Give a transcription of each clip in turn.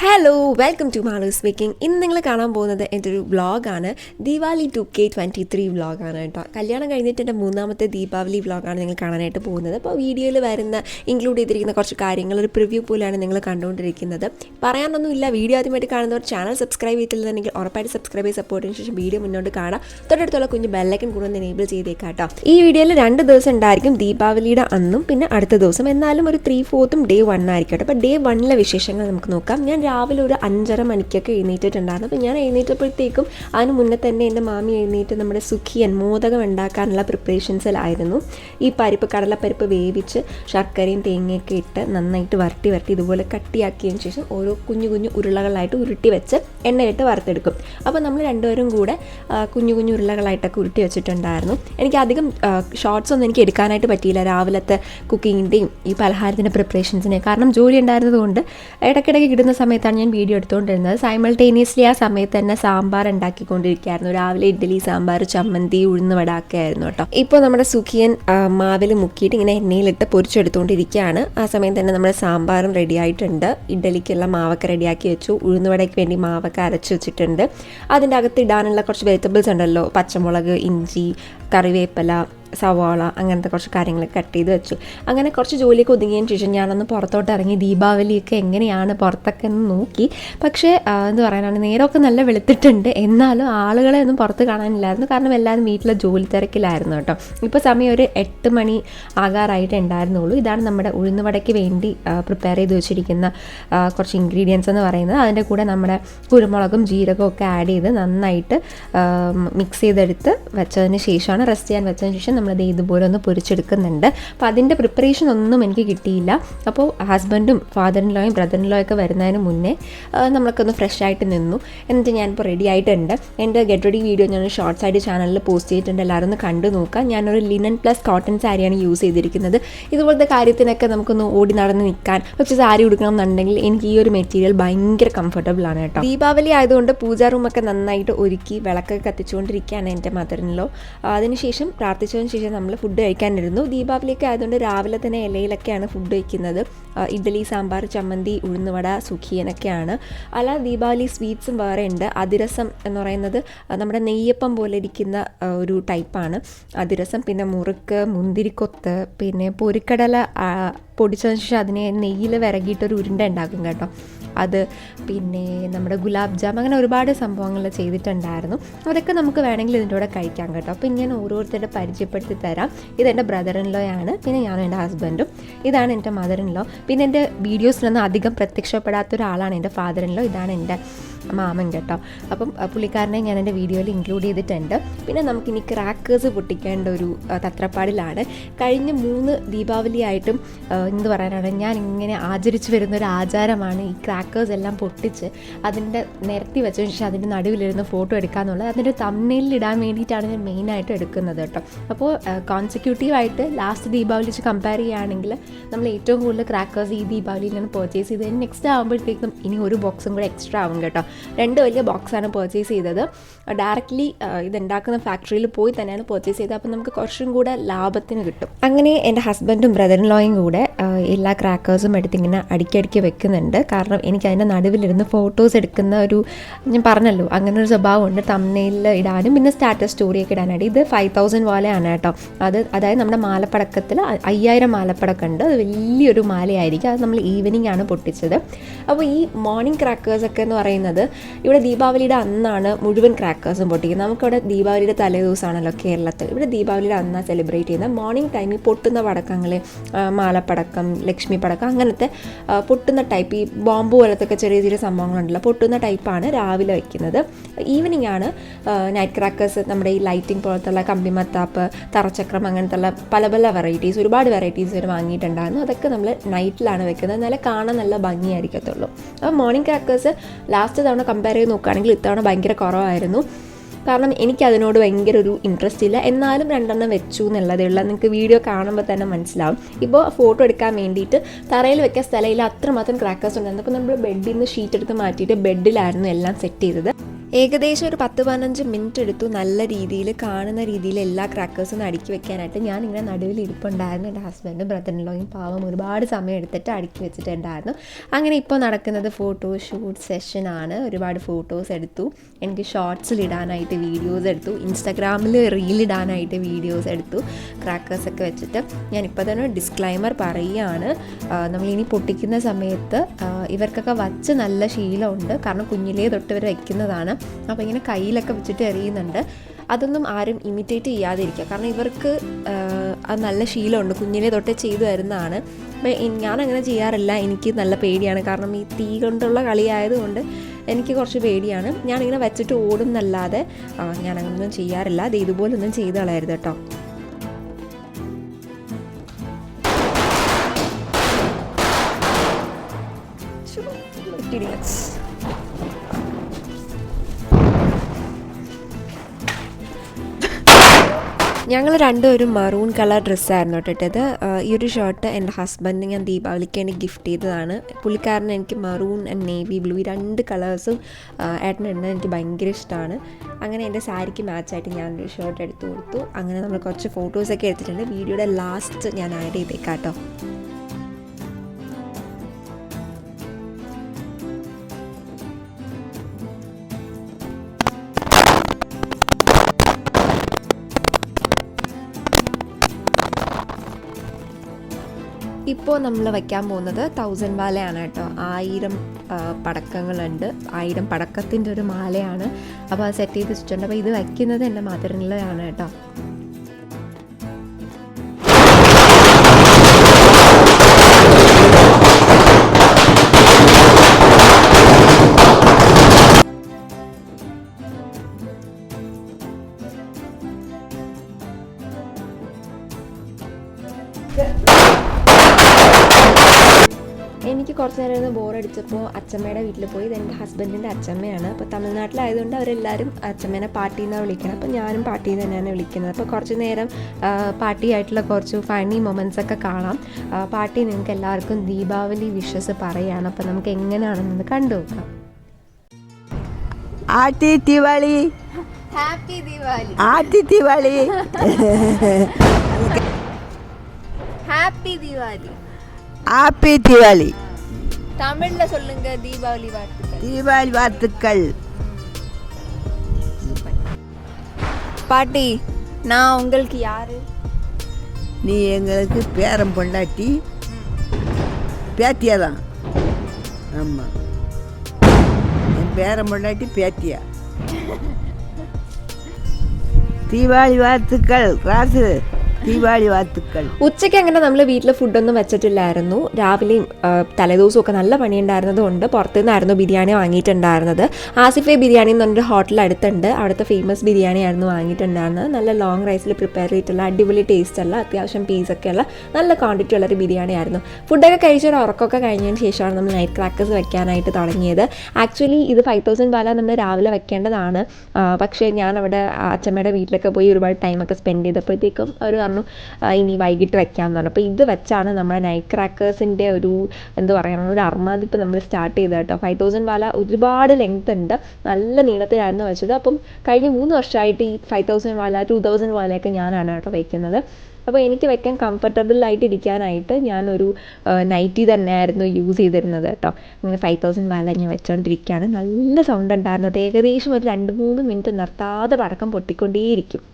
Hello welcome to Malu speaking ഇന്ന് നിങ്ങൾ കാണാൻ പോകുന്നത് എന്റെ ഒരു വ്ളോഗാണ്. Deepavali two K twenty three വ്ളോഗാണ് കേട്ടോ. കല്യാണം കഴിഞ്ഞിട്ട് എന്റെ മൂന്നാമത്തെ ദീപാവലി വ്ളോഗാണ് നിങ്ങൾ കാണാനായിട്ട് പോകുന്നത്. അപ്പോൾ വീഡിയോയിൽ വരുന്ന ഇൻക്ലൂഡ് ചെയ്തിരിക്കുന്ന കുറച്ച് കാര്യങ്ങൾ ഒരു പ്രിവ്യൂ പോലെയാണ് നിങ്ങൾ കണ്ടുകൊണ്ടിരിക്കുന്നത്. പറയാനൊന്നുമില്ല വീഡിയോ ആദ്യമായിട്ട് കാണുന്നവർ ചാനൽ സബ്സ്ക്രൈബ് ചെയ്തിട്ടുണ്ടെങ്കിൽ ഉറപ്പായിട്ട് സബ്സ്ക്രൈബ് ചെയ്ത് സപ്പോർട്ടിന് ശേഷം വീഡിയോ മുന്നോട്ട് കാണാം. തൊട്ടടുത്തുള്ള കുഞ്ഞ് ബെല്ലൈക്കൻ കൂടെ ഒന്ന് എനേബിൾ ചെയ്തേക്കാം കേട്ടോ. ഈ വീഡിയോയിൽ രണ്ട് ദിവസം ഉണ്ടായിരിക്കും ദീപാവലിയുടെ അന്നും പിന്നെ അടുത്ത ദിവസം. എന്നാലും ഒരു ത്രീ ഫോർത്തും ഡേ വൺ ആയിരിക്കും കേട്ടോ. അപ്പോൾ ഡേ വണ്ണിലെ വിശേഷങ്ങൾ നമുക്ക് നോക്കാം. ഞാൻ രാവിലെ ഒരു അഞ്ചര മണിക്കൊക്കെ എഴുന്നേറ്റിട്ടുണ്ടായിരുന്നു. അപ്പോൾ ഞാൻ എഴുന്നേറ്റപ്പോഴത്തേക്കും അതിന് മുന്നേ തന്നെ എന്റെ മാമി എഴുന്നേറ്റ് നമ്മുടെ സുഖിയൻ മോദകം ഉണ്ടാക്കാനുള്ള പ്രിപ്പറേഷൻസിലായിരുന്നു. ഈ പരിപ്പ് കടലപ്പരിപ്പ് വേവിച്ച് ശർക്കരയും തേങ്ങയൊക്കെ ഇട്ട് നന്നായിട്ട് വരട്ടി വരട്ടി ഇതുപോലെ കട്ടിയാക്കിയതിന് ശേഷം ഓരോ കുഞ്ഞു കുഞ്ഞു ഉരുളകളായിട്ട് ഉരുട്ടി വെച്ച് എണ്ണയിട്ട് വറുത്തെടുക്കും. അപ്പോൾ നമ്മൾ രണ്ടുപേരും കൂടെ കുഞ്ഞു കുഞ്ഞു ഉരുളകളായിട്ടൊക്കെ ഉരുട്ടി വെച്ചിട്ടുണ്ടായിരുന്നു. എനിക്ക് അധികം ഷോർട്സ് ഒന്നും എനിക്ക് എടുക്കാനായിട്ട് പറ്റിയില്ല രാവിലത്തെ കുക്കിങ്ങിന്റെയും ഈ പലഹാരത്തിന്റെ പ്രിപ്പറേഷൻസിനെ കാരണം ജോലി ഉണ്ടായിരുന്നതുകൊണ്ട് ഇടയ്ക്കിടയ്ക്ക് കിട്ടുന്ന സമയത്താണ് ഞാൻ വീഡിയോ എടുത്തുകൊണ്ടിരുന്നത്. സൈമൾട്ടേനിയസ്ലി ആ സമയത്ത് തന്നെ സാമ്പാർ ഉണ്ടാക്കിക്കൊണ്ടിരിക്കുകയായിരുന്നു. രാവിലെ ഇഡ്ഡലി സാമ്പാർ ചമ്മന്തി ഉഴുന്ന് വട ഒക്കെ ആയിരുന്നു കേട്ടോ. ഇപ്പോൾ നമ്മുടെ സുഖിയൻ മാവിൽ മുക്കിയിട്ട് ഇങ്ങനെ എണ്ണയിലിട്ട് പൊരിച്ചെടുത്തുകൊണ്ടിരിക്കുകയാണ്. ആ സമയം തന്നെ നമ്മുടെ സാമ്പാറും റെഡി ആയിട്ടുണ്ട്. ഇഡ്ഡലിക്കുള്ള മാവൊക്കെ റെഡിയാക്കി വെച്ചു. ഉഴുന്നുവടയ്ക്ക് വേണ്ടി മാവൊക്കെ അരച്ച് വെച്ചിട്ടുണ്ട്. അതിന്റെ അകത്ത് ഇടാനുള്ള കുറച്ച് വെജിറ്റബിൾസ് ഉണ്ടല്ലോ. പച്ചമുളക് ഇഞ്ചി കറിവേപ്പില സവാള അങ്ങനത്തെ കുറച്ച് കാര്യങ്ങളൊക്കെ കട്ട് ചെയ്ത് വെച്ചു. അങ്ങനെ കുറച്ച് ജോലിയൊക്കെ ഒതുങ്ങിയതിന് ശേഷം ഞാനൊന്ന് പുറത്തോട്ട് ഇറങ്ങി ദീപാവലിയൊക്കെ എങ്ങനെയാണ് പുറത്തൊക്കെ ഒന്ന് നോക്കി. പക്ഷേ എന്ന് പറയാനാണ് നേരമൊക്കെ നല്ല വെളുത്തിട്ടുണ്ട്. എന്നാലും ആളുകളെ ഒന്നും പുറത്ത് കാണാനില്ലായിരുന്നു. കാരണം എല്ലാവരും വീട്ടിലെ ജോലി തിരക്കിലായിരുന്നു കേട്ടോ. ഇപ്പോൾ സമയം ഒരു എട്ട് മണി ആകാറായിട്ട് ഉണ്ടായിരുന്നുള്ളൂ. ഇതാണ് നമ്മുടെ ഉഴുന്നുവടയ്ക്ക് വേണ്ടി പ്രിപ്പയർ ചെയ്ത് വെച്ചിരിക്കുന്ന കുറച്ച് ഇൻഗ്രീഡിയൻസ് എന്ന് പറയുന്നത്. അതിന്റെ കൂടെ നമ്മുടെ കുരുമുളകും ജീരകവും ഒക്കെ ആഡ് ചെയ്ത് നന്നായിട്ട് മിക്സ് ചെയ്തെടുത്ത് വെച്ചതിന് ശേഷമാണ് റെസ്റ്റ് ചെയ്യാൻ വെച്ചതിന് ശേഷം നമ്മളത് ഇതുപോലെ ഒന്ന് പൊരിച്ചെടുക്കുന്നുണ്ട്. അപ്പോൾ അതിന്റെ പ്രിപ്പറേഷൻ ഒന്നും എനിക്ക് കിട്ടിയില്ല. അപ്പോൾ ഹസ്ബൻഡും ഫാദർ ഇൻ ലോയും ബ്രദറിൻ ലോ ഒക്കെ വരുന്നതിന് മുന്നേ നമ്മളൊക്കെ ഒന്ന് ഫ്രഷ് ആയിട്ട് നിന്നു. എന്നിട്ട് ഞാനിപ്പോൾ റെഡി ആയിട്ടുണ്ട്. എന്റെ ഗെറ്റ് റെഡി വീഡിയോ ഞാൻ ഷോർട്സ് ആയിട്ട് ചാനലിൽ പോസ്റ്റ് ചെയ്തിട്ടുണ്ട്. എല്ലാവരും ഒന്ന് കണ്ടു നോക്കാം ഞാനൊരു ലിനൻ പ്ലസ് കോട്ടൺ സാരിയാണ് യൂസ് ചെയ്തിരിക്കുന്നത്. ഇതുപോലത്തെ കാര്യത്തിനൊക്കെ നമുക്കൊന്ന് ഓടി നടന്ന് നിൽക്കാൻ പക്ഷെ സാരി ഉടുക്കണം എന്നുണ്ടെങ്കിൽ എനിക്ക് ഈ ഒരു മെറ്റീരിയൽ ഭയങ്കര കംഫർട്ടബിൾ ആണ് കേട്ടോ. ദീപാവലി ആയതുകൊണ്ട് പൂജാ റൂമൊക്കെ നന്നായിട്ട് ഒരുക്കി വിളക്കൊക്കെ കത്തിച്ചുകൊണ്ടിരിക്കുകയാണ് എന്റെ മദറിനിലോ അതിനുശേഷം പ്രാർത്ഥിച്ചതിന് ശേഷം നമ്മൾ ഫുഡ് കഴിക്കാനിരുന്നു. ദീപാവലിയൊക്കെ ആയതുകൊണ്ട് രാവിലെ തന്നെ ഇലയിലൊക്കെയാണ് ഫുഡ് കഴിക്കുന്നത് ഇഡ്ഡലി സാമ്പാർ ചമ്മന്തി ഉഴുന്നുവട സുഖിയനൊക്കെയാണ്. അല്ലാതെ ദീപാവലി സ്വീറ്റ്സും വേറെ ഉണ്ട്. അതിരസം എന്ന് പറയുന്നത് നമ്മുടെ നെയ്യപ്പം പോലെ ഇരിക്കുന്ന ഒരു ടൈപ്പാണ്. അതിരസം പിന്നെ മുറുക്ക് മുന്തിരിക്കൊത്ത് പിന്നെ പൊരിക്കടല പൊടിച്ചതിന് ശേഷം അതിനെ നെയ്യിൽ വിരകിയിട്ടൊരു ഉരുണ്ട ഉണ്ടാക്കും കേട്ടോ. അത് പിന്നെ നമ്മുടെ ഗുലാബ് ജാം അങ്ങനെ ഒരുപാട് സംഭവങ്ങൾ ചെയ്തിട്ടുണ്ടായിരുന്നു. അതൊക്കെ നമുക്ക് വേണമെങ്കിൽ ഇതിന്റെ കൂടെ കഴിക്കാം കേട്ടോ. അപ്പോൾ ഞാൻ ഓരോരുത്തരുടെ പരിചയപ്പെടുത്തി തരാം. ഇതെന്റെ ബ്രദർ ഇൻ ലോ ആണ്. പിന്നെ ഞാനും എന്റെ ഹസ്ബൻഡും ഇതാണ് എന്റെ മദർ ഇൻ ലോ പിന്നെ എന്റെ വീഡിയോസിലൊന്നും അധികം പ്രത്യക്ഷപ്പെടാത്ത ഒരാളാണ് എന്റെ ഫാദർ ഇൻ ലോ ഇതാണ് എന്റെ മാമൻ കേട്ടോ. അപ്പം പുള്ളിക്കാരനെ ഞാൻ എന്റെ വീഡിയോയിൽ ഇൻക്ലൂഡ് ചെയ്തിട്ടുണ്ട്. പിന്നെ നമുക്കിനി ക്രാക്കേഴ്സ് പൊട്ടിക്കേണ്ട ഒരു തത്രപ്പാടിലാണ്. കഴിഞ്ഞ മൂന്ന് ദീപാവലി ആയിട്ടും എന്ത് പറയാനാണ് ഞാൻ ഇങ്ങനെ ആചരിച്ചു വരുന്ന ഒരു ആചാരമാണ് ഈ ക്രാക്കേഴ്സ് എല്ലാം പൊട്ടിച്ച് അതിന്റെ നിരത്തി വെച്ച ശേഷം അതിന്റെ നടുവിലിരുന്ന് ഫോട്ടോ എടുക്കാന്നുള്ളത്. അതിന്റെ തമ്മിലിൽ ഇടാൻ വേണ്ടിയിട്ടാണ് ഞാൻ മെയിനായിട്ട് എടുക്കുന്നത് കേട്ടോ. അപ്പോൾ കോൺസിക്യൂട്ടീവായിട്ട് ലാസ്റ്റ് ദീപാവലി വെച്ച് കമ്പയർ ചെയ്യുകയാണെങ്കിൽ നമ്മൾ ഏറ്റവും കൂടുതൽ ക്രാക്കേഴ്സ് ഈ ദീപാവലിയിൽ നിന്ന് പർച്ചേസ് ചെയ്ത് നെക്സ്റ്റ് ആകുമ്പോഴത്തേക്കും ഇനി ഒരു ബോക്സും കൂടെ എക്സ്ട്രാ ആവും കേട്ടോ. രണ്ട് വലിയ ബോക്സാണ് പർച്ചേസ് ചെയ്തത്. ഡയറക്റ്റ്ലി ഇത് ഉണ്ടാക്കുന്ന ഫാക്ടറിയിൽ പോയി തന്നെയാണ് പർച്ചേസ് ചെയ്തത്. അപ്പോൾ നമുക്ക് കുറച്ചും കൂടെ ലാഭത്തിന് കിട്ടും. അങ്ങനെ എന്റെ ഹസ്ബൻഡും ബ്രദർ ലോയും കൂടെ എല്ലാ ക്രാക്കേഴ്സും എടുത്ത് ഇങ്ങനെ അടിക്കടിക്ക് വെക്കുന്നുണ്ട്. കാരണം എനിക്ക് അതിന്റെ നടുവിലിരുന്ന് ഫോട്ടോസ് എടുക്കുന്ന ഒരു ഞാൻ പറഞ്ഞല്ലോ അങ്ങനെ ഒരു സ്വഭാവമുണ്ട്. തമ്മനയിൽ ഇടാനും പിന്നെ സ്റ്റാറ്റസ് സ്റ്റോറിയൊക്കെ ഇടാനായിട്ട്. ഇത് ഫൈവ് തൗസൻഡ് പോലെയാണ് കേട്ടോ. അത് അതായത് നമ്മുടെ മാലപ്പടക്കത്തിൽ അയ്യായിരം മാലപ്പടക്കം ഉണ്ട്. അത് വലിയൊരു മാലയായിരിക്കും. അത് നമ്മൾ ഈവനിങ് ആണ് പൊട്ടിച്ചത്. അപ്പോൾ ഈ മോർണിംഗ് ക്രാക്കേഴ്സ് ഒക്കെ എന്ന് പറയുന്നത് ഇവിടെ ദീപാവലിയുടെ അന്നാണ് മുഴുവൻ ക്രാക്കേഴ്സും പൊട്ടിക്കുന്നത്. നമുക്കിവിടെ ദീപാവലിയുടെ തലേ ദിവസമാണല്ലോ കേരളത്തിൽ. ഇവിടെ ദീപാവലിയുടെ അന്നാണ് സെലിബ്രേറ്റ് ചെയ്യുന്നത്. മോർണിംഗ് ടൈമിൽ പൊട്ടുന്ന പടക്കങ്ങൾ മാലപ്പടക്കം ലക്ഷ്മി പടക്കം അങ്ങനത്തെ പൊട്ടുന്ന ടൈപ്പ് ഈ ബോംബ് പോലത്തെ ഒക്കെ ചെറിയ ചെറിയ സംഭവങ്ങളുണ്ടല്ലോ. പൊട്ടുന്ന ടൈപ്പാണ് രാവിലെ വയ്ക്കുന്നത്. ഈവനിങ് ആണ് നൈറ്റ് ക്രാക്കേഴ്സ് നമ്മുടെ ഈ ലൈറ്റിംഗ് പോലത്തുള്ള കമ്പിമത്താപ്പ് തറച്ചക്രം അങ്ങനത്തെ പല പല വെറൈറ്റീസ് ഒരുപാട് വെറൈറ്റീസ് വരെ വാങ്ങിയിട്ടുണ്ടായിരുന്നു. അതൊക്കെ നമ്മൾ നൈറ്റിലാണ് വെക്കുന്നത്. എന്നാലേ കാണാൻ നല്ല ഭംഗിയായിരിക്കത്തുള്ളൂ. അപ്പോൾ മോർണിംഗ് ക്രാക്കേഴ്സ് ലാസ്റ്റ് തവണ കമ്പയർ ചെയ്ത് നോക്കുകയാണെങ്കിൽ ഇത്തവണ ഭയങ്കര കുറവായിരുന്നു. കാരണം എനിക്ക് അതിനോട് ഭയങ്കര ഒരു ഇൻട്രസ്റ്റ് ഇല്ല. എന്നാലും രണ്ടെണ്ണം വെച്ചു എന്നുള്ളതേ ഉള്ളൂ. നിങ്ങൾക്ക് വീഡിയോ കാണുമ്പോൾ തന്നെ മനസ്സിലാവും. ഇപ്പോൾ ഫോട്ടോ എടുക്കാൻ വേണ്ടിയിട്ട് തറയിൽ വെക്കാൻ സ്ഥലമില്ല. അത്രമാത്രം ക്രാക്കേഴ്സ് ഉണ്ടായിരുന്നു അപ്പോൾ നമ്മൾ ബെഡിൽ നിന്ന് ഷീറ്റ് എടുത്ത് മാറ്റിയിട്ട് ബെഡിലായിരുന്നു എല്ലാം സെറ്റ് ചെയ്തത്. ഏകദേശം ഒരു പത്ത് പതിനഞ്ച് മിനിറ്റ് എടുത്തു നല്ല രീതിയിൽ കാണുന്ന രീതിയിൽ എല്ലാ ക്രാക്കേഴ്സും അടുക്കി വെക്കാനായിട്ട് ഞാൻ ഇങ്ങനെ നടുവിൽ ഇരിപ്പുണ്ടായിരുന്നു എന്റെ ഹസ്ബൻഡും ബ്രദറിനോയും പാവം ഒരുപാട് സമയം എടുത്തിട്ട് അടുക്കി വെച്ചിട്ടുണ്ടായിരുന്നു. അങ്ങനെ ഇപ്പോൾ നടക്കുന്നത് ഫോട്ടോ ഷൂട്ട് സെഷനാണ് ഒരുപാട് ഫോട്ടോസ് എടുത്തു. എനിക്ക് ഷോർട്സിൽ ഇടാനായിട്ട് വീഡിയോസ് എടുത്തു. ഇൻസ്റ്റാഗ്രാമിൽ റീലിടാനായിട്ട് വീഡിയോസ് എടുത്തു. ക്രാക്കേഴ്സൊക്കെ വെച്ചിട്ട് ഞാനിപ്പോൾ തന്നെ ഡിസ്ക്ലൈമർ പറയുകയാണ്. നമ്മളിനി പൊട്ടിക്കുന്ന സമയത്ത് ഇവർക്കൊക്കെ വച്ച് നല്ല ശീലമുണ്ട്. കാരണം കുഞ്ഞിലേ തൊട്ട് ഇവർ വയ്ക്കുന്നതാണ് അപ്പോൾ ഇങ്ങനെ കയ്യിലൊക്കെ വെച്ചിട്ട് എറിയുന്നുണ്ട്. അതൊന്നും ആരും ഇമിറ്റേറ്റ് ചെയ്യാതിരിക്കുക. കാരണം ഇവർക്ക് അത് നല്ല ശീലമുണ്ട്. കുഞ്ഞിലെ തൊട്ടേ ചെയ്തു വരുന്നതാണ് അപ്പോൾ ഞാനങ്ങനെ ചെയ്യാറില്ല. എനിക്ക് നല്ല പേടിയാണ്. കാരണം ഈ തീ കൊണ്ടുള്ള കളിയായതുകൊണ്ട് എനിക്ക് കുറച്ച് പേടിയാണ്. ഞാനിങ്ങനെ വെച്ചിട്ട് ഓടും എന്നല്ലാതെ ആ, ഞാനങ്ങനൊന്നും ചെയ്യാറില്ല. അത് ഇതുപോലൊന്നും ചെയ്ത് കളയരുത് കേട്ടോ. ഞങ്ങൾ രണ്ടുപേരും മറൂൺ കളർ ഡ്രസ്സായിരുന്നു കേട്ടോ ഇട്ടത്. ഈ ഒരു ഷർട്ട് എന്റെ ഹസ്ബൻഡ് ഞാൻ ദീപാവലിക്ക് വേണ്ടി ഗിഫ്റ്റ് ചെയ്തതാണ്. പുള്ളിക്കാരന് എനിക്ക് മറൂൺ ആൻഡ് നേവി ബ്ലൂ ഈ രണ്ട് കളേഴ്സും ഏട്ടനിടുന്നത് എനിക്ക് ഭയങ്കര ഇഷ്ടമാണ്. അങ്ങനെ എന്റെ സാരിക്ക് മാച്ചായിട്ട് ഞാനൊരു ഷർട്ട് എടുത്തു കൊടുത്തു. അങ്ങനെ നമ്മൾ കുറച്ച് ഫോട്ടോസൊക്കെ എടുത്തിട്ടുണ്ട്. വീഡിയോയുടെ ലാസ്റ്റ് ഞാൻ ആഡ് ചെയ്തേക്കാം കേട്ടോ. ഇപ്പോൾ നമ്മൾ വയ്ക്കാൻ പോകുന്നത് തൗസൻഡ് മാലയാണ് കേട്ടോ. ആയിരം പടക്കങ്ങളുണ്ട്. ആയിരം പടക്കത്തിന്റെ ഒരു മാലയാണ്. അപ്പോൾ അത് സെറ്റ് ചെയ്ത് വെച്ചിട്ടുണ്ട്. അപ്പോൾ ഇത് വയ്ക്കുന്നത് എന്റെ മദറിനുള്ളതാണ് കേട്ടോ. കുറച്ച് ബോറടിച്ചപ്പോൾ അച്ഛമ്മയുടെ വീട്ടിൽ പോയി. ഇതെന്റെ ഹസ്ബൻഡിന്റെ അച്ഛമ്മയാണ്. അപ്പോൾ തമിഴ്നാട്ടിലായതുകൊണ്ട് അവരെല്ലാവരും അച്ഛമ്മേനെ പാട്ടി എന്നാണ് വിളിക്കണം അപ്പോൾ ഞാനും പാട്ടി തന്നെയാണ് വിളിക്കുന്നത്. അപ്പോൾ കുറച്ച് നേരം പാട്ടിയായിട്ടുള്ള കുറച്ച് ഫണ്ണി മൊമെൻസൊക്കെ ഒക്കെ കാണാം. പാട്ടി നിങ്ങൾക്ക് എല്ലാവർക്കും ദീപാവലി വിഷസ് പറയുകയാണ്. അപ്പോൾ നമുക്ക് എങ്ങനെയാണെന്ന് കണ്ടു നോക്കാം. ആട്ടി ദിവാളി ഹാപ്പി ദിവാളി ആട്ടി ദിവാളി ഹാപ്പി ദിവാളി ആപ്പി ദിവാളി தமிழ்ல சொல்லுங்க தீபாவளி வாழ்த்துக்கள். தீபாவளி வாழ்த்துக்கள். பாட்டி நான் உங்களுக்கு யாரு? நீ எங்களுக்கு பேரம் பொண்டாட்டி. பேத்தியா தான். ஆமாம் என் பேரம் பொண்டாட்டி பேத்தியா. தீபாவளி வாழ்த்துக்கள். ராசு. ദീപാവലി വാത്തുക്കൾ. ഉച്ചയ്ക്ക് അങ്ങനെ നമ്മൾ വീട്ടിൽ ഫുഡൊന്നും വെച്ചിട്ടില്ലായിരുന്നു. രാവിലെയും തലേദിവസവും ഒക്കെ നല്ല പണിയുണ്ടായിരുന്നത് കൊണ്ട് പുറത്തുനിന്നായിരുന്നു ബിരിയാണി വാങ്ങിയിട്ടുണ്ടായിരുന്നത്. ആസിഫെ ബിരിയാണി എന്ന് പറഞ്ഞൊരു ഹോട്ടൽ അടുത്തുണ്ട്. അവിടുത്തെ ഫേമസ് ബിരിയാണി ആയിരുന്നു വാങ്ങിയിട്ടുണ്ടായിരുന്നത്. നല്ല ലോങ് റൈസിൽ പ്രിപ്പയർ ചെയ്തിട്ടുള്ള അടിപൊളി ടേസ്റ്റ് ടേസ്റ്റുള്ള അത്യാവശ്യം പീസൊക്കെയുള്ള നല്ല ക്വാണ്ടിറ്റി ഉള്ളൊരു ബിരിയാണി ആയിരുന്നു ഫുഡൊക്കെ കഴിച്ചൊരു ഉറക്കമൊക്കെ കഴിഞ്ഞതിന് ശേഷമാണ് നമ്മൾ നൈറ്റ് ക്രാക്കേഴ്സ് വെക്കാനായിട്ട് തുടങ്ങിയത്. ആക്ച്വലി ഇത് ഫൈവ് തൗസൻഡ് ബാല നമ്മൾ രാവിലെ വെക്കേണ്ടതാണ്. പക്ഷേ ഞാൻ അവിടെ അച്ഛമ്മയുടെ വീട്ടിലൊക്കെ പോയി ഒരുപാട് ടൈമൊക്കെ സ്പെൻഡ് ചെയ്തപ്പോഴത്തേക്കും ഒരു പറഞ്ഞു ഇനി വൈകിട്ട് വെക്കാമെന്ന് പറഞ്ഞു. അപ്പോൾ ഇത് വെച്ചാണ് നമ്മുടെ നൈറ്റ് ക്രാക്കേഴ്സിന്റെ ഒരു എന്താ പറയുക ഒരു അർമാദിപ്പ് നമ്മൾ സ്റ്റാർട്ട് ചെയ്തത് കേട്ടോ. ഫൈവ് തൗസൻഡ് വാല ഒരുപാട് ലെങ്ത് ഉണ്ട്. നല്ല നീളത്തിലായിരുന്നു വെച്ചത്. അപ്പം കഴിഞ്ഞ മൂന്ന് വർഷമായിട്ട് ഈ ഫൈവ് തൗസൻഡ് വാല ടു തൗസൻഡ് വാലയൊക്കെ ഞാനാണ് കേട്ടോ വയ്ക്കുന്നത് അപ്പോൾ എനിക്ക് വെക്കാൻ കംഫർട്ടബിൾ ആയിട്ട് ഇരിക്കാനായിട്ട് ഞാനൊരു നൈറ്റി തന്നെയായിരുന്നു യൂസ് ചെയ്തിരുന്നത് കേട്ടോ. അങ്ങനെ ഫൈവ് തൗസൻഡ് വാല ഞാൻ വെച്ചുകൊണ്ടിരിക്കുകയാണ് നല്ല സൗണ്ട് ഉണ്ടായിരുന്നു. അത് ഏകദേശം ഒരു രണ്ട് മൂന്ന് മിനിറ്റ് നിർത്താതെ പടക്കം പൊട്ടിക്കൊണ്ടേയിരിക്കും.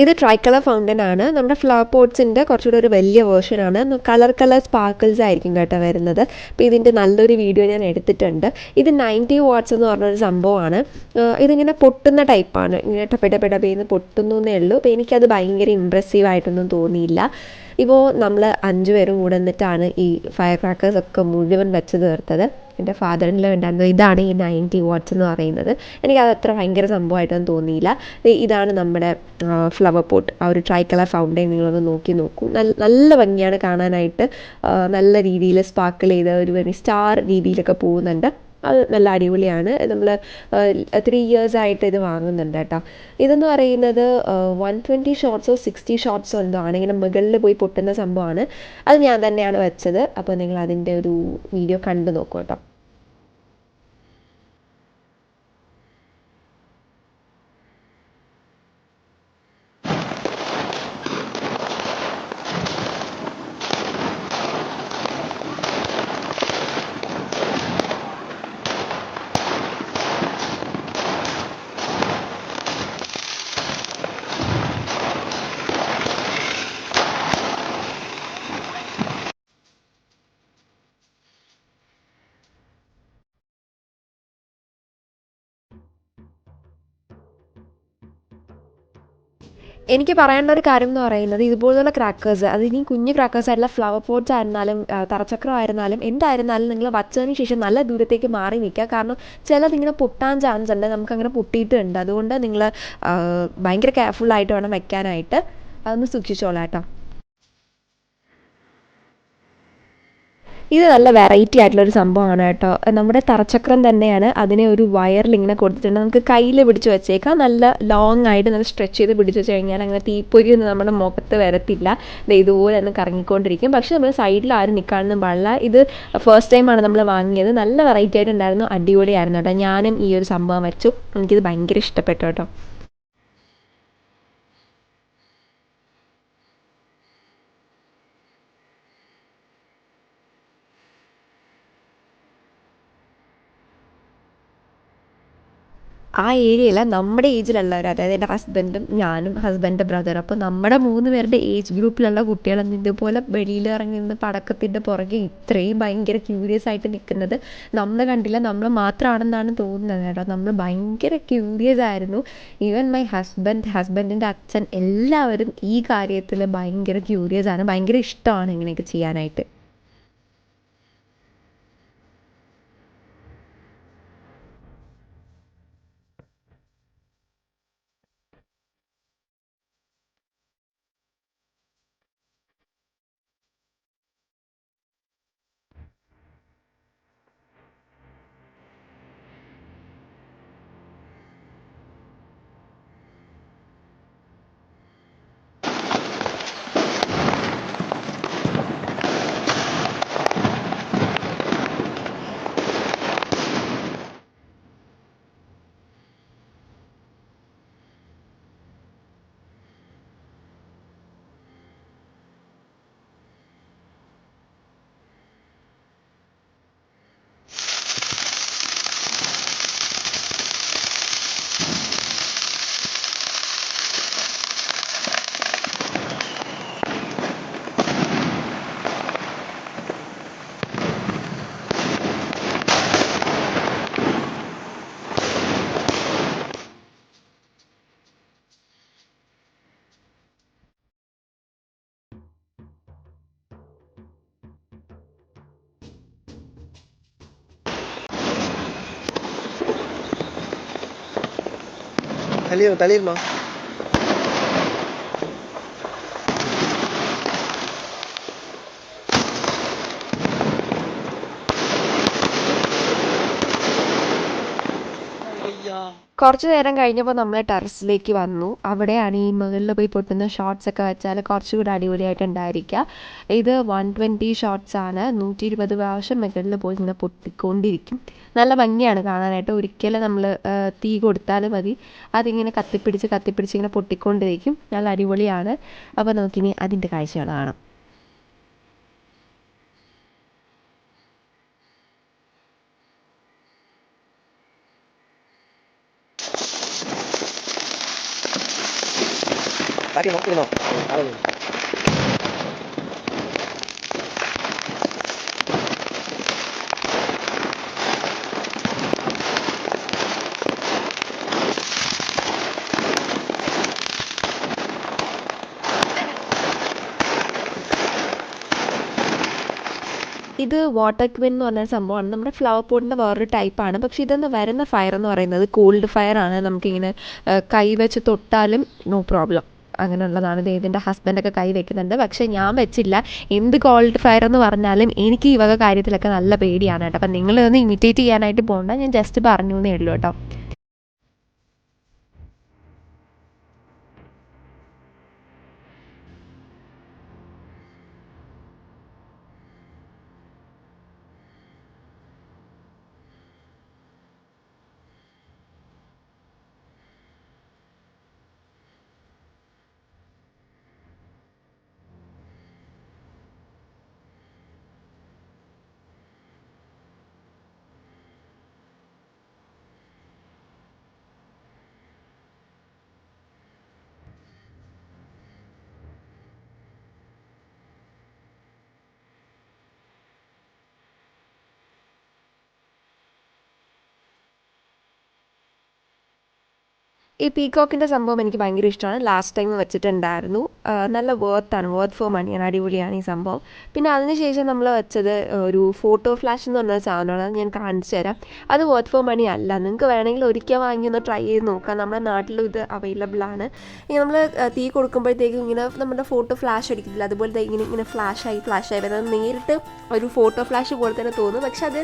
ഇത് ട്രൈ കളർ ഫൗണ്ടൻ ആണ്. നമ്മുടെ ഫ്ലവർ പോട്ട്സിന്റെ കുറച്ചുകൂടെ ഒരു വലിയ വേർഷൻ ആണ്. കളർ കളർ സ്പാർക്കിൾസ് ആയിരിക്കും കേട്ടോ വരുന്നത്. അപ്പോൾ ഇതിന്റെ നല്ലൊരു വീഡിയോ ഞാൻ എടുത്തിട്ടുണ്ട്. ഇത് നയന്റി വാട്ട്സ് എന്ന് പറഞ്ഞൊരു സംഭവമാണ്. ഇതിങ്ങനെ പൊട്ടുന്ന ടൈപ്പാണ് ഇങ്ങനെ ടപ്പിടപ്പിടപ്പിന്ന് ടപ്പെ ടപ്പേന്ന് പൊട്ടുന്നു എന്നേ ഉള്ളൂ. അപ്പോൾ എനിക്കത് ഭയങ്കര ഇമ്പ്രസീവ് ആയിട്ടൊന്നും തോന്നിയില്ല. ഇപ്പോൾ നമ്മൾ അഞ്ച് പേരും കൂടെ നിന്നിട്ടാണ് ഈ ഫയർ ക്രാക്കേഴ്സ് ഒക്കെ മുഴുവൻ വെച്ച് തീർത്തത്. എന്റെ ഫാദറിന്റെ ഉണ്ടായിരുന്നു ഇതാണ് ഈ നയന്റി വാട്ട്സ് എന്ന് പറയുന്നത്. എനിക്കത് അത്ര ഭയങ്കര സംഭവമായിട്ടൊന്നും തോന്നിയില്ല. ഇതാണ് നമ്മുടെ ഫ്ലവർ പോട്ട് ആ ഒരു ട്രൈ കളർ ഫൗണ്ടൈൻ നിങ്ങളൊന്ന് നോക്കി നോക്കൂ. നല്ല നല്ല ഭംഗിയാണ് കാണാനായിട്ട്. നല്ല രീതിയിൽ സ്പാർക്കിൾ ചെയ്ത ഒരു സ്റ്റാർ രീതിയിലൊക്കെ പോകുന്നുണ്ട്. അത് നല്ല അടിപൊളിയാണ്. നമ്മൾ ത്രീ ഇയേഴ്സ് ആയിട്ട് ഇത് വാങ്ങുന്നുണ്ട് കേട്ടോ. ഇതെന്ന് പറയുന്നത് വൺ ട്വന്റി ഷോർട്സോ സിക്സ്റ്റി ഷോർട്സോ എന്തോ ആണ്. ഇങ്ങനെ മുകളിൽ പോയി പൊട്ടുന്ന സംഭവമാണ്. അത് ഞാൻ തന്നെയാണ് വെച്ചത്. അപ്പോൾ നിങ്ങൾ അതിന്റെ ഒരു വീഡിയോ കണ്ടു നോക്കൂ കേട്ടോ. എനിക്ക് പറയാനുള്ള ഒരു കാര്യം എന്ന് പറയുന്നത് ഇതുപോലുള്ള ക്രാക്കേഴ്സ് അത് ഇനി കുഞ്ഞു ക്രാക്കേഴ്സ് ആയിട്ടുള്ള ഫ്ലവർ പോട്ട്സ് ആയിരുന്നാലും തറച്ചക്രം ആയിരുന്നാലും എന്തായിരുന്നാലും നിങ്ങൾ വച്ചതിന് ശേഷം നല്ല ദൂരത്തേക്ക് മാറി നിൽക്കുക. കാരണം ചിലത് ഇങ്ങനെ പൊട്ടാൻ ചാൻസ് ഉണ്ട് നമുക്ക് അങ്ങനെ പൊട്ടിയിട്ടുണ്ട്. അതുകൊണ്ട് നിങ്ങൾ ഭയങ്കര കെയർഫുള്ളായിട്ട് വേണം വെക്കാനായിട്ട്. അതൊന്ന് സൂക്ഷിച്ചോളാം കേട്ടോ. ഇത് നല്ല വെറൈറ്റി ആയിട്ടുള്ളൊരു സംഭവമാണ് കേട്ടോ. നമ്മുടെ തറച്ചക്രം തന്നെയാണ് അതിനെ ഒരു വയറിൽ ഇങ്ങനെ കൊടുത്തിട്ടുണ്ട്. നമുക്ക് കയ്യിൽ പിടിച്ച് വെച്ചേക്കാം. നല്ല ലോങ് ആയിട്ട് നല്ല സ്ട്രെച്ച് ചെയ്ത് പിടിച്ച് വെച്ച് കഴിഞ്ഞാൽ അങ്ങനെ തീപ്പൊരി ഒന്നും നമ്മുടെ മുഖത്ത് വരത്തില്ല. ഇതുപോലെ തന്നെ കറങ്ങിക്കൊണ്ടിരിക്കും. പക്ഷെ നമ്മൾ സൈഡിൽ ആരും നിൽക്കാനൊന്നും പാടില്ല. ഇത് ഫസ്റ്റ് ടൈമാണ് നമ്മൾ വാങ്ങിയത്. നല്ല വെറൈറ്റി ആയിട്ടുണ്ടായിരുന്നു. അടിപൊളിയായിരുന്നു കേട്ടോ. ഞാനും ഈ ഒരു സംഭവം വെച്ചു എനിക്കിത് ഭയങ്കര ഇഷ്ടപ്പെട്ടു കേട്ടോ. ആ ഏരിയയിലെ നമ്മുടെ ഏജിലുള്ളവർ അതായത് എന്റെ ഹസ്ബൻഡും ഞാനും ഹസ്ബൻഡിന്റെ ബ്രദറും അപ്പോൾ നമ്മുടെ മൂന്ന് പേരുടെ ഏജ് ഗ്രൂപ്പിലുള്ള കുട്ടികളൊന്നും ഇതുപോലെ വെളിയിൽ ഇറങ്ങി നിന്ന് പടക്കത്തിന്റെ പുറകെ ഇത്രയും ഭയങ്കര ക്യൂരിയസ് ആയിട്ട് നിൽക്കുന്നത് നമ്മൾ കണ്ടില്ല നമ്മൾ മാത്രമാണെന്നാണ് തോന്നുന്നത് കേട്ടോ. നമ്മൾ ഭയങ്കര ക്യൂരിയസ് ആയിരുന്നു. ഈവൻ മൈ ഹസ്ബൻഡ് ഹസ്ബൻഡിന്റെ അച്ഛൻ എല്ലാവരും ഈ കാര്യത്തിൽ ഭയങ്കര ക്യൂരിയസ് ആണ്. ഭയങ്കര ഇഷ്ടമാണ് ഇങ്ങനെയൊക്കെ ചെയ്യാനായിട്ട്. Salir, no. കുറച്ച് നേരം കഴിഞ്ഞപ്പോൾ നമ്മൾ ടെറസിലേക്ക് വന്നു. അവിടെയാണ് ഈ മുകളിൽ പോയി പൊട്ടുന്ന ഷോർട്സ് ഒക്കെ വെച്ചാൽ കുറച്ചുകൂടി അടിപൊളിയായിട്ടുണ്ടായിരിക്കുക ഇത് വൺ ട്വന്റി ഷോർട്സ് ആണ്. നൂറ്റി ഇരുപത് പ്രാവശ്യം മുകളിൽ പോയി ഇങ്ങനെ പൊട്ടിക്കൊണ്ടിരിക്കും. നല്ല ഭംഗിയാണ് കാണാനായിട്ട്. ഒരിക്കലും നമ്മൾ തീ കൊടുത്താൽ മതി. അതിങ്ങനെ കത്തിപ്പിടിച്ച് കത്തിപ്പിടിച്ച് ഇങ്ങനെ പൊട്ടിക്കൊണ്ടിരിക്കും. നല്ല അടിപൊളിയാണ്. അപ്പോൾ നമുക്കിനി അതിന്റെ കാഴ്ചകൾ കാണാം. കാട്ടിന്നോ ഇരുന്നോ ഇത് വാട്ടർ ക്വിൻ എന്ന് പറഞ്ഞ സംഭവമാണ്. നമ്മുടെ ഫ്ലവർ പോട്ടിന്റെ വേറൊരു ടൈപ്പാണ് പക്ഷേ ഇതെന്ന് വരുന്ന ഫയർ എന്ന് പറയുന്നത് കോൾഡ് ഫയർ ആണ്. നമുക്കിങ്ങനെ കൈ വെച്ച് തൊട്ടാലും നോ പ്രോബ്ലം അങ്ങനെയുള്ളതാണ്. ഇത് ഇതിന്റെ ഹസ്ബൻഡൊക്കെ കൈ വെക്കുന്നുണ്ട്. പക്ഷേ ഞാൻ വെച്ചില്ല. എന്ത് ക്വാളിഫയർ എന്ന് പറഞ്ഞാലും എനിക്ക് ഈ വക കാര്യത്തിലൊക്കെ നല്ല പേടിയാണ് കേട്ടോ. അപ്പം നിങ്ങളിതൊന്ന് ഇമിറ്റേറ്റ് ചെയ്യാനായിട്ട് പോകണ്ട ഞാൻ ജസ്റ്റ് പറഞ്ഞു എന്നേ ഉള്ളൂ കേട്ടോ. ഈ പീകോക്കിന്റെ സംഭവം എനിക്ക് ഭയങ്കര ഇഷ്ടമാണ്. ലാസ്റ്റ് ടൈം വെച്ചിട്ടുണ്ടായിരുന്നു. നല്ല വേർത്താണ് വേർത്ത് ഫോർ മണിയാണ് അടിപൊളിയാണ് ഈ സംഭവം. പിന്നെ അതിനുശേഷം നമ്മൾ വെച്ചത് ഒരു ഫോട്ടോ ഫ്ലാഷ് എന്ന് പറഞ്ഞ സാധനമാണ്. അത് ഞാൻ കാണിച്ചു തരാം. അത് വേർത്ത് ഫോർ മണി അല്ല. നിങ്ങൾക്ക് വേണമെങ്കിൽ ഒരിക്കൽ വാങ്ങി ഒന്ന് ട്രൈ ചെയ്ത് നോക്കാം. നമ്മുടെ നാട്ടിലും ഇത് അവൈലബിൾ ആണ്. ഇങ്ങനെ നമ്മൾ തീ കൊടുക്കുമ്പോഴത്തേക്കും ഇങ്ങനെ നമ്മുടെ ഫോട്ടോ ഫ്ലാഷ് അടിക്കത്തില്ല. അതുപോലെ ഇങ്ങനെ ഇങ്ങനെ ഫ്ലാഷ് ആയി വരുന്നത് നേരിട്ട് ഒരു ഫോട്ടോ ഫ്ലാഷ് പോലെ തന്നെ തോന്നും. പക്ഷെ അത്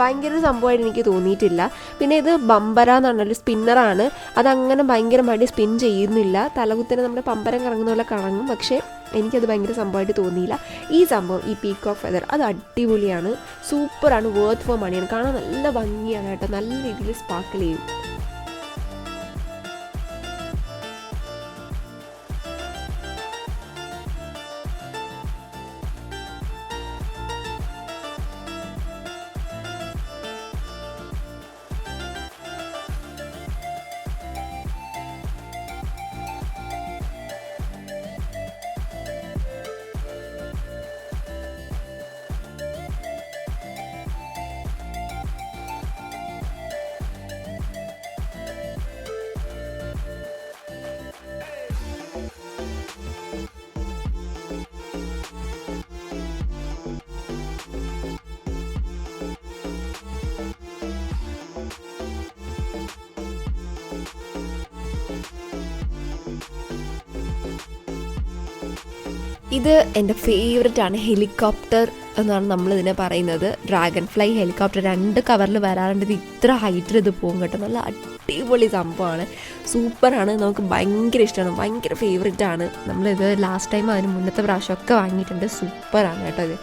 ഭയങ്കര സംഭവമായിട്ട് എനിക്ക് തോന്നിയിട്ടില്ല. പിന്നെ ഇത് ബമ്പറ എന്ന് പറഞ്ഞൊരു സ്പിന്നറാണ് അതങ്ങനെ ഭയങ്കരമായിട്ട് സ്പിൻ ചെയ്യുന്നില്ല. തലകുത്തനെ നമ്മുടെ പമ്പരം കറങ്ങുന്ന പോലെ കറങ്ങും. പക്ഷേ എനിക്കത് ഭയങ്കര സംഭവമായിട്ട് തോന്നിയില്ല. ഈ സംഭവം ഈ പീക്ക് ഓഫ് ഫെദർ അത് അടിപൊളിയാണ്. സൂപ്പറാണ് വേർത്ത് ഫോർ മണിയാണ് കാണാൻ നല്ല ഭംഗിയാണ് കേട്ടോ. നല്ല രീതിയിൽ സ്പാർക്കിൾ ചെയ്യും. ഇത് എന്റെ ഫേവററ്റ് ആണ് ഹെലികോപ്റ്റർ എന്നാണ് നമ്മൾ ഇതിനെ പറയുന്നത്. ഡ്രാഗൺ ഫ്ലൈ ഹെലികോപ്റ്റർ രണ്ട് കവറിൽ വരാറുണ്ട്. ഇത് ഇത്ര ഹൈറ്റിൽ ഇത് പോകും കേട്ടോ. നല്ല അടിപൊളി സംഭവമാണ്. സൂപ്പറാണ് നമുക്ക് ഭയങ്കര ഇഷ്ടമാണ്. ഭയങ്കര ഫേവററ്റ് ആണ്. നമ്മളിത് ലാസ്റ്റ് ടൈം അതിന് മുന്നത്തെ പ്രാവശ്യമൊക്കെ വാങ്ങിയിട്ടുണ്ട്. സൂപ്പറാണ് കേട്ടോ ഇത്.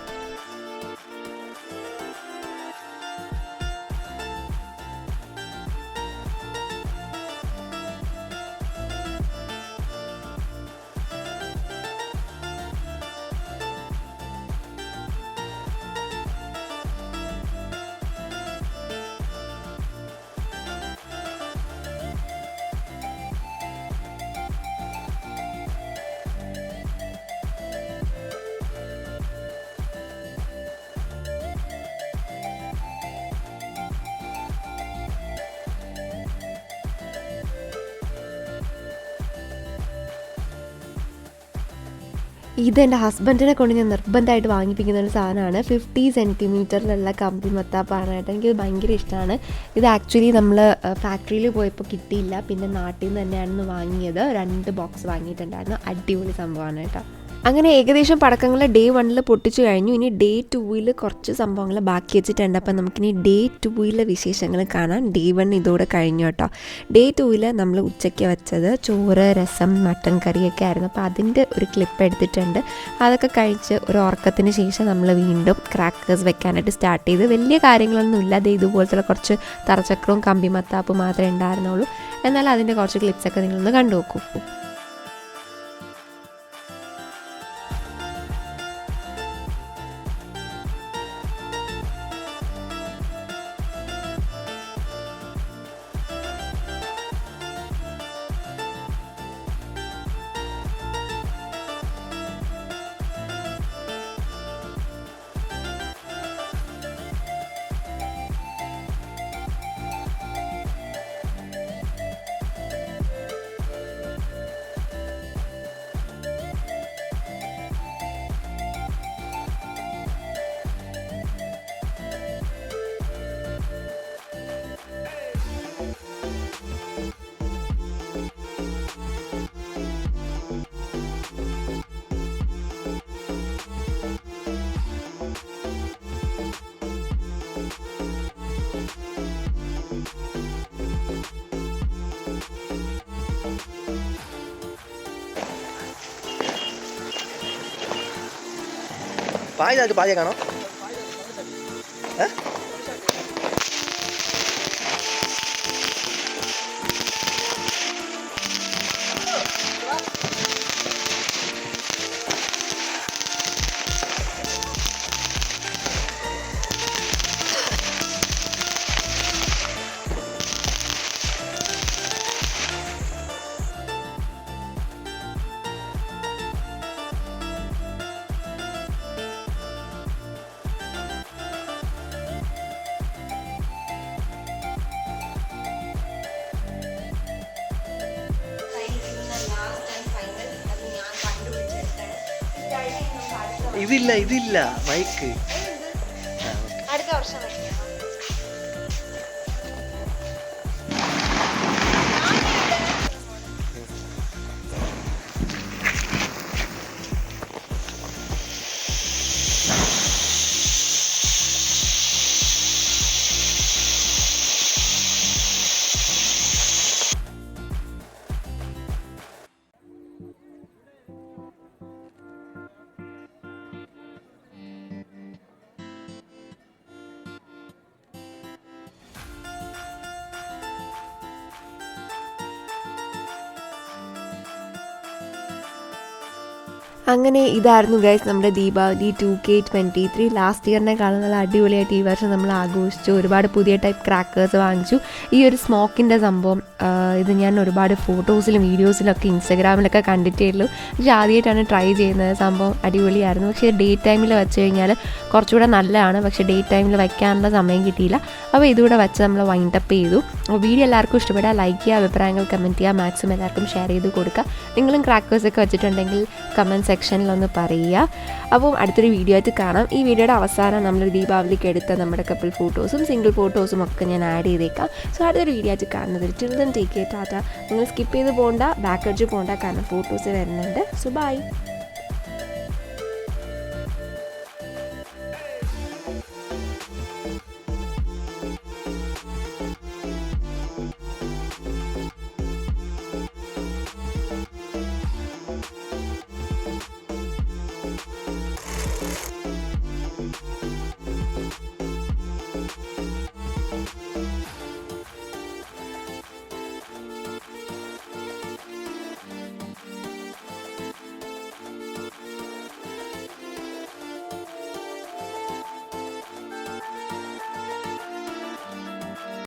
ഇത് എന്റെ ഹസ്ബൻഡിനെ കൊണ്ട് ഞാൻ നിർബന്ധമായിട്ട് വാങ്ങിപ്പിക്കുന്ന ഒരു സാധനമാണ്. ഫിഫ്റ്റി സെന്റിമീറ്ററിലുള്ള കമ്പി മത്താപ്പാണ് കേട്ടോ. എനിക്കിത് ഭയങ്കര ഇഷ്ടമാണ്. ഇത് ആക്ച്വലി നമ്മൾ ഫാക്ടറിയിൽ പോയപ്പോൾ കിട്ടിയില്ല. പിന്നെ നാട്ടിൽ നിന്ന് തന്നെയാണ് വാങ്ങിയത്. രണ്ട് ബോക്സ് വാങ്ങിയിട്ടുണ്ടായിരുന്നു. അടിപൊളി സംഭവമാണ് കേട്ടോ. അങ്ങനെ ഏകദേശം പടക്കങ്ങൾ ഡേ വണ്ണിൽ പൊട്ടിച്ചു കഴിഞ്ഞു. ഇനി ഡേ ടൂവിൽ കുറച്ച് സംഭവങ്ങൾ ബാക്കി വെച്ചിട്ടുണ്ട്. അപ്പം നമുക്കിനി ഡേ ടൂവിലെ വിശേഷങ്ങൾ കാണാം. ഡേ വൺ ഇതോടെ കഴിഞ്ഞു കേട്ടോ. ഡേ ടൂവിൽ നമ്മൾ ഉച്ചയ്ക്ക് വെച്ചത് ചോറ് രസം മട്ടൻ കറിയൊക്കെ ആയിരുന്നു. അപ്പോൾ അതിന്റെ ഒരു ക്ലിപ്പ് എടുത്തിട്ടുണ്ട്. അതൊക്കെ കഴിച്ച് ഒരു ഉറക്കത്തിന് ശേഷം നമ്മൾ വീണ്ടും ക്രാക്കേഴ്സ് വെക്കാനായിട്ട് സ്റ്റാർട്ട് ചെയ്ത്. വലിയ കാര്യങ്ങളൊന്നും ഇല്ലാതെ ഇതുപോലത്തെ കുറച്ച് തറച്ചക്രവും കമ്പി മത്താപ്പും മാത്രമേ ഉണ്ടായിരുന്നുള്ളൂ. എന്നാൽ അതിന്റെ കുറച്ച് ക്ലിപ്സൊക്കെ നിങ്ങളൊന്ന് കണ്ടു നോക്കൂ പായതായിട്ട് പായ കാണോ ഏ ഇതില്ല ഇതില്ല. മൈക്ക്. അങ്ങനെ ഇതായിരുന്നു ഗൈസ് നമ്മുടെ Deepavali two K twenty three last ഇയറിനെക്കാളും നല്ല അടിപൊളിയായിട്ട് ഈ വർഷം നമ്മൾ ആഘോഷിച്ചു. ഒരുപാട് പുതിയ ടൈപ്പ് ക്രാക്കേഴ്സ് വാങ്ങിച്ചു. ഈ ഒരു സ്മോക്കിന്റെ സംഭവം ഇത് ഞാൻ ഒരുപാട് ഫോട്ടോസിലും വീഡിയോസിലൊക്കെ ഇൻസ്റ്റാഗ്രാമിലൊക്കെ കണ്ടിട്ടേ ഉള്ളൂ പക്ഷേ ആദ്യമായിട്ടാണ് ട്രൈ ചെയ്യുന്നത്. സംഭവം അടിപൊളിയായിരുന്നു. പക്ഷേ ഡേ ടൈമിൽ വെച്ച് കഴിഞ്ഞാൽ കുറച്ചുകൂടെ നല്ലതാണ്. പക്ഷേ ഡേ ടൈമിൽ വയ്ക്കാനുള്ള സമയം കിട്ടിയില്ല. അപ്പോൾ ഇതുകൂടെ വെച്ച് നമ്മൾ വൈൻഡപ്പ് ചെയ്തു. അപ്പോൾ വീഡിയോ എല്ലാവർക്കും ഇഷ്ടപ്പെട്ടാൽ ലൈക്ക് ചെയ്യുക അഭിപ്രായങ്ങൾ കമന്റ് ചെയ്യുക മാക്സിമം എല്ലാവർക്കും ഷെയർ ചെയ്ത് കൊടുക്കുക. നിങ്ങളും ക്രാക്കേഴ്സൊക്കെ വെച്ചിട്ടുണ്ടെങ്കിൽ കമന്റ് സെക്ഷനിൽ ഒന്ന് പറയുക. അപ്പം അടുത്തൊരു വീഡിയോ ആയിട്ട് കാണാം. ഈ വീഡിയോയുടെ അവസാനം നമ്മൾ ദീപാവലിക്ക് എടുത്ത നമ്മുടെ കപ്പിൾ ഫോട്ടോസും സിംഗിൾ ഫോട്ടോസും ഒക്കെ ഞാൻ ആഡ് ചെയ്തേക്കാം. സോ അടുത്തൊരു വീഡിയോ ആയിട്ട് കാണുന്നത് ചിൽഡ്രൻ ടേക്ക് ടാറ്റ. നിങ്ങൾ സ്കിപ്പ് ചെയ്ത് പോകണ്ട ബാക്ക് അടിച്ച് പോകണ്ട കാരണം ഫോട്ടോസ് വരുന്നുണ്ട്. So by